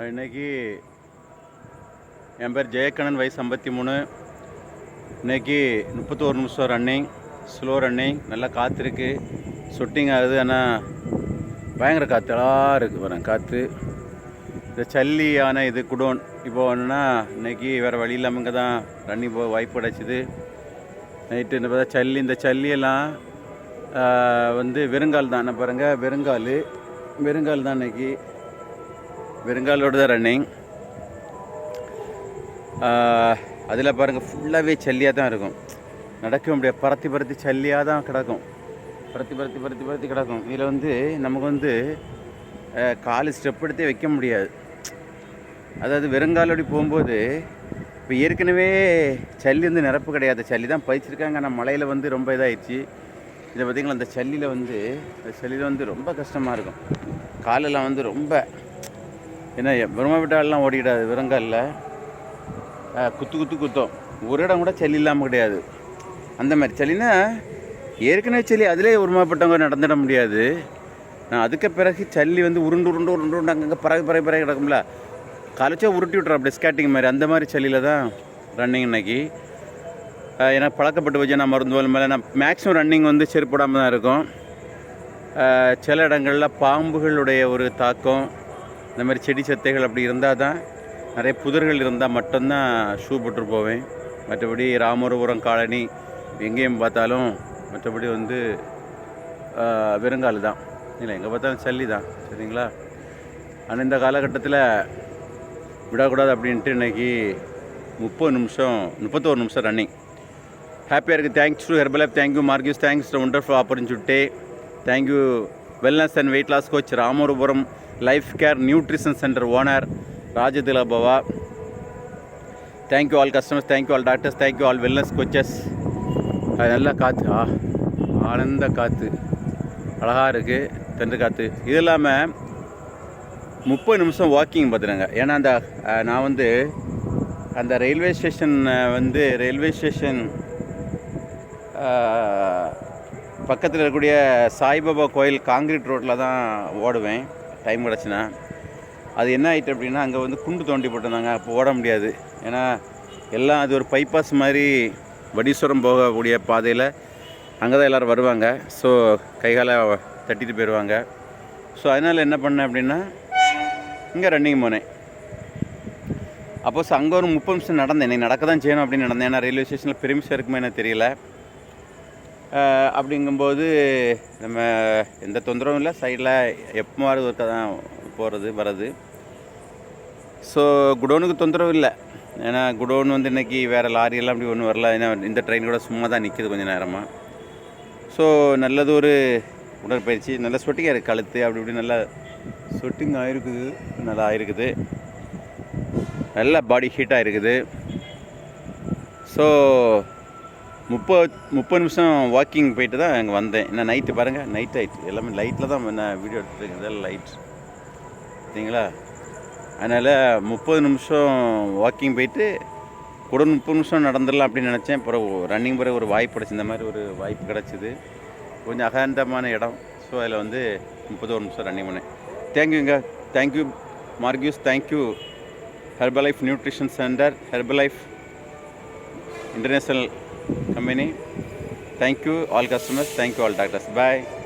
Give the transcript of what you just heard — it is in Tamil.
இன்றைக்கி என் பேர் ஜெயக்கண்ணன் வயசு ஐம்பத்தி மூணு. இன்றைக்கி முப்பத்தோரு நிமிஷம் ரன்னிங் ஸ்லோ ரன்னிங் நல்லா காற்று இருக்குது சுட்டிங் ஆகுது ஆனால் பயங்கர காற்றுலாம் இருக்குது வரேன் காற்று இந்த சல்லியான இது குடோன் இப்போ ஒன்றுன்னா இன்றைக்கி வேறு வழி இல்லாமல் இங்கே தான் ரன்னிங் போக வாய்ப்பு கிடச்சிது. நைட்டு இந்த பார்த்தா சல்லி இந்த சல்லியெல்லாம் வந்து வெறுங்கால் தான். என்ன பாருங்கள் வெறுங்கால். வெறுங்கால் தான் இன்றைக்கி வெறுங்காலோடு தான் ரன்னிங் அதில் பாருங்கள் ஃபுல்லாகவே சல்லியாக தான் இருக்கும். நடக்க முடியாது. பரத்தி பருத்தி சல்லியாக தான் கிடக்கும். பருத்தி பருத்தி பருத்தி பருத்தி கிடக்கும். இதில் வந்து நமக்கு வந்து காலு கால் ஸ்டெப் எடுத்தே வைக்க முடியாது. அதாவது வெறுங்காலோடி போகும்போது இப்போ ஏற்கனவே சல்லி வந்து நிரப்பு கிடையாது. சல்லி தான் பயிச்சிருக்காங்க ஆனால் மழையில் வந்து ரொம்ப இதாகிடுச்சு இதை பார்த்திங்கன்னா அந்த சல்லியில் வந்து அந்த சல்லியில் வந்து ரொம்ப கஷ்டமாக இருக்கும். காலெல்லாம் வந்து ரொம்ப ஏன்னா பிரம்மவிட்டாலெலாம் ஓடிக்கிடாது விரங்கல்ல குத்து குத்து குத்தம். ஒரு இடம் கூட சளி இல்லாமல் கிடையாது. அந்த மாதிரி சளினா ஏற்கனவே சளி அதிலே உருமாப்பட்டவங்க நடந்துட முடியாது. நான் அதுக்கு பிறகு சல்லி வந்து உருண்டு உருண்டு உருண்டு உருண்டு அங்கங்கே பிறகு பிறகு பிறகு கிடக்கும்ல. கலைச்சா உருட்டி விட்றோம் அப்படி ஸ்கேட்டிங் மாதிரி. அந்த மாதிரி சளியில் தான் ரன்னிங் இன்னைக்கு. ஏன்னா பழக்கப்பட்டு வச்சு நான் மருந்து மேலே. நான் மேக்ஸிமம் ரன்னிங் வந்து செருப்படாமல் தான் இருக்கும். சில இடங்களில் பாம்புகளுடைய ஒரு தாக்கம். இந்த மாதிரி செடி சத்தைகள் அப்படி இருந்தால் தான் நிறைய புதர்கள் இருந்தால் மட்டும்தான் ஷூ போட்டு போவேன். மற்றபடி ராமபுரம் காலனி எங்கேயும் பார்த்தாலும் மற்றபடி வந்து வெறுங்கால் தான். இல்லை எங்கே பார்த்தாலும் சல்லி தான். சரிங்களா? ஆனால் இந்த காலகட்டத்தில் விடக்கூடாது அப்படின்ட்டு இன்னைக்கு முப்பது நிமிஷம் முப்பத்தோரு நிமிஷம் ரன்னிங் ஹாப்பியாக இருக்குது thanks to herbal life thank you Marquis thanks wonderful opportunity thank you wellness and weight loss coach Ramapuram life care nutrition centre owner ராஜதிலபவா thank you all customers thank you all doctors thank you all wellness coaches அது நல்லா காற்று ஆ ஆனந்த காற்று அழகாக இருக்குது தென்று காற்று இது இல்லாமல் முப்பது நிமிஷம் வாக்கிங் பார்த்துருங்க ஏன்னா அந்த நான் வந்து அந்த ரயில்வே ஸ்டேஷன் வந்து ரயில்வே ஸ்டேஷன் பக்கத்தில் இருக்கக்கூடிய சாய்பாபா கோயில் காங்கிரீட் ரோட்டில் தான் ஓடுவேன். டைம் கிடச்சுன்னா. அது என்ன ஆயிட்டு அப்படின்னா அங்கே வந்து குண்டு தோண்டி போட்டிருந்தாங்க. அப்போ ஓட முடியாது. ஏன்னா எல்லாம் அது ஒரு பைபாஸ் மாதிரி வடீஸ்வரம் போகக்கூடிய பாதையில் அங்கே தான் எல்லோரும் வருவாங்க. ஸோ கைகால தட்டிட்டு போயிடுவாங்க. ஸோ அதனால் என்ன பண்ணேன் அப்படின்னா இங்கே ரன்னிங் போனேன். அப்போ அங்கே ஒரு முப்பது நிமிஷம் நடந்தேன். நீ நடக்க தான் செய்யணும் அப்படின்னு நடந்தேன். ஏன்னா ரயில்வே ஸ்டேஷனில் பெருமிஷம் இருக்குமே எனக்கு தெரியல. அப்படிங்கும்போது நம்ம எந்த தொந்தரவும் இல்லை. சைடில் எப்போ மாதிரி ஒருக்க தான் போகிறது வர்றது. ஸோ குடோனுக்கு தொந்தரவு இல்லை. ஏன்னா குடோன் வந்து இன்றைக்கி வேறு லாரியெல்லாம் அப்படி ஒன்றும் வரல. ஏன்னா இந்த ட்ரெயின் கூட சும்மா தான் நிற்கிது கொஞ்சம் நேரமாக ஸோ நல்லது ஒரு உடற்பயிற்சி. நல்ல சொட்டிங்காக இருக்குது கழுத்து. அப்படி இப்படி நல்லா சொட்டிங் ஆகிருக்குது நல்லா ஆகிருக்குது நல்ல பாடி ஹீட்டாக இருக்குது. ஸோ முப்பது முப்பது நிமிஷம் வாக்கிங் போயிட்டு தான் அங்கே வந்தேன். என்ன நைட்டு பாருங்கள் நைட் ஆயிட்டு. எல்லாமே லைட்டில் தான் நான் வீடியோ எடுத்துருக்கேன் இதெல்லாம் லைட் சரிங்களா அதனால் முப்பது நிமிஷம் வாக்கிங் போயிட்டு கூட முப்பது நிமிஷம் நடந்துடலாம் அப்படின்னு நினச்சேன். பிறகு ரன்னிங் பிறகு ஒரு வாய்ப்பு கிடச்சி இந்த மாதிரி ஒரு வாய்ப்பு கிடச்சிது. கொஞ்சம் அகாந்தமான இடம். ஸோ அதில் வந்து முப்பத்தோரு நிமிஷம் ரன்னிங் பண்ணேன். தேங்க்யூங்க thank you Marquis. Thank you Herbalife nutrition centre Herbalife international company. Thank you all customers. Thank you all doctors. Bye.